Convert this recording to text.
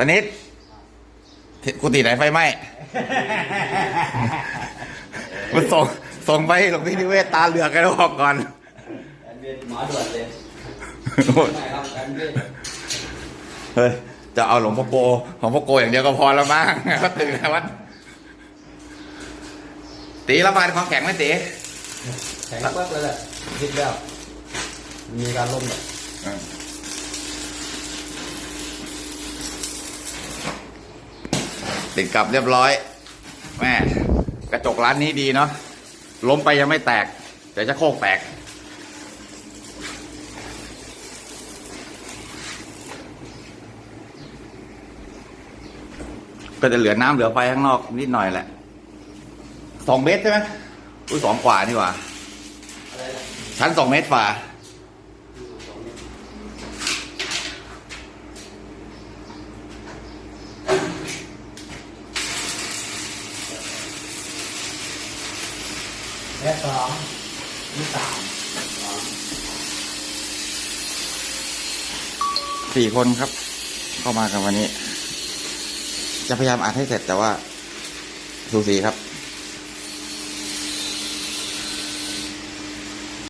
ตอนนี้กุฏิไหนไฟไหม้มันส่งส่งไปหลวงพี่นิเวศตาเหลือกกันบอกก่อนแอนเวียนหมอด่วนเลยไม่ครับแอนเวียนเฮ้ยจะเอาหลวงพ่อโกของพ่อโกอย่างเดียวก็พอแล้วมั้งก็ตื่นแล้ววัดตีระบายความแข็งไหมตีแข็งปั๊บเลยแหละคิดแล้วมีการล่มแบบ ติดกลับเรียบร้อยแม่กระจกร้านนี้ดีเนาะล้มไปยังไม่แตก แต่จะโคกแตก ก็จะเหลือน้ำเหลือไฟข้างนอกนิดหน่อยแหละสองเมตรใช่ไหมอุ้ยสองกว่านี่หว่าอะชั้นสองเมตรฝ่า และสองที่สามสี่คนครับ เข้ามากันวันนี้ จะพยายามอ่านให้เสร็จแต่ว่าสูสีครับ